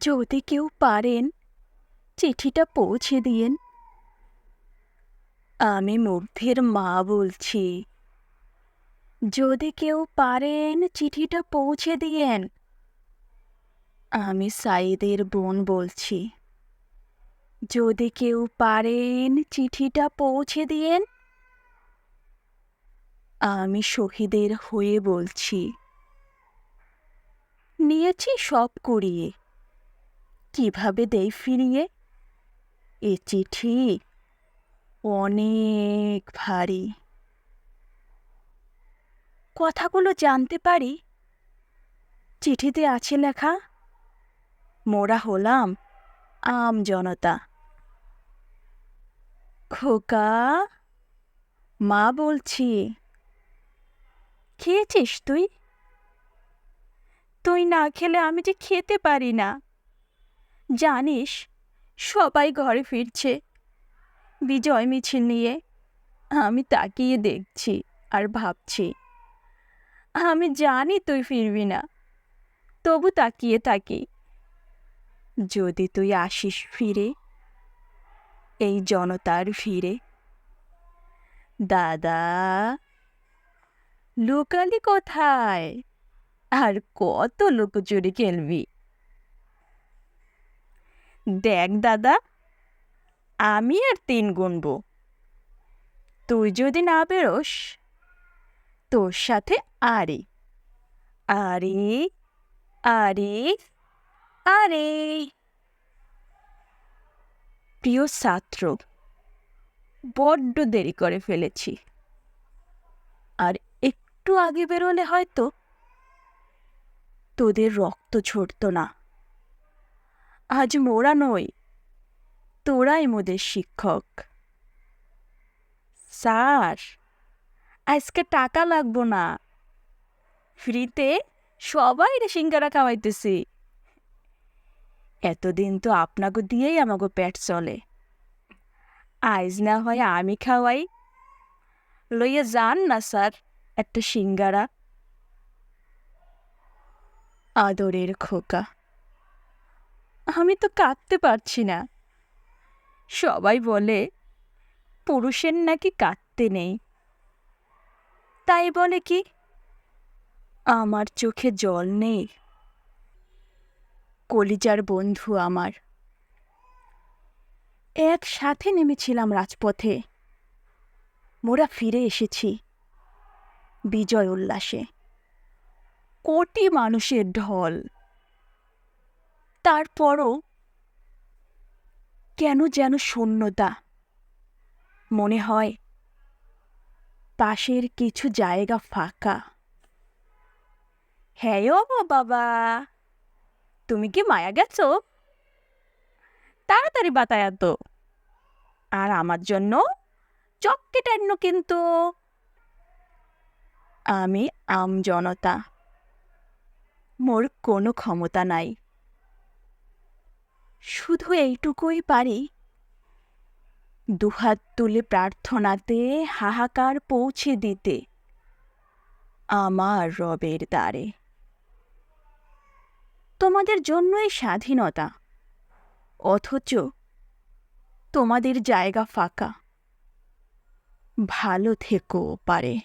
যদি কেউ পারেন, চিঠিটা পৌঁছে দিয়েন। আমি মুগ্ধের মা বলছি, যদি কেউ পারেন, চিঠিটা পৌঁছে দিয়েন। আমি সাইদের বোন বলছি, যদি কেউ পারেন, চিঠিটা পৌঁছে দিয়েন? আমি শহীদের হয়ে বলছি, নিয়েছি সব কুড়িয়ে। কীভাবে দেই ফিরিয়ে? এ চিঠি অনেক ভারী। কথাগুলো জানতে পারি? চিঠিতে আছে লেখা, মোরা হলাম আম জনতা। খোকা, মা বলছি, খেয়েছিস তুই? তুই না খেলে আমি যে খেতে পারি না। জানিস, সবাই ঘরে ফিরছে। বিজয় মিছিল নিয়ে আমি তাকিয়ে দেখছি আর ভাবছি, আমি জানি তুই ফিরবি না, তবু তাকিয়ে থাকি। যদি তুই আসিস ফিরে, এই জনতার ফিরে দাদা, লোকালি কোথায়? আর কত লুকোচুরি খেলবি? দেখ, দাদা, আমি আর তিন গুনব। তুই যদি না বেরোস, তোর সাথে আরে আরে আরে আরে। প্রিয় ছাত্র, বড্ড দেরি করে ফেলেছি। আর একটু আগে বেরোলে হয়তো তোদের রক্ত ঝরত না। আজ মোরা নই, তোরাই মোদের শিক্ষক। স্যার, আজকে টাকা লাগবো না। ফ্রিতে সবাই রে সিঙ্গারা খাওয়াইতেছি। এতদিন তো আপনাকে দিয়েই আমাকে পেট চলে। আইজ না হয় আমি খাওয়াই। লইয়া যান না, স্যার, একটা সিঙ্গারা। আদরের খোকা। আমি তো কাঁদতে পারছি না। সবাই বলে, পুরুষের নাকি কাঁদতে নেই। তাই বলে কি, আমার চোখে জল নেই। কলিজার বন্ধু আমার। একসাথে নেমেছিলাম রাজপথে। মোরা ফিরে এসেছি বিজয় উল্লাসে। কোটি মানুষের ঢল। তারপরও কেন যেন শূন্যতা? মনে হয় পাশের কিছু জায়গা ফাঁকা। হ্যাঁ ও বাবা, তুমি কি মায়া গেছো? তাড়াতাড়ি বাতায়া তো। আর আমার জন্য? চক্কেট আন্য কিন্তু। আমি আম জনতা মোর কোনো ক্ষমতা নাই। শুধু এইটুকুই পারি। দুহাত তুলে প্রার্থনাতে হাহাকার পৌঁছে দিতে। আমার রবের দ্বারে। তোমাদের জন্যই স্বাধীনতা। অথচ তোমাদের জায়গা ফাঁকা। ভালো থেকো পারে।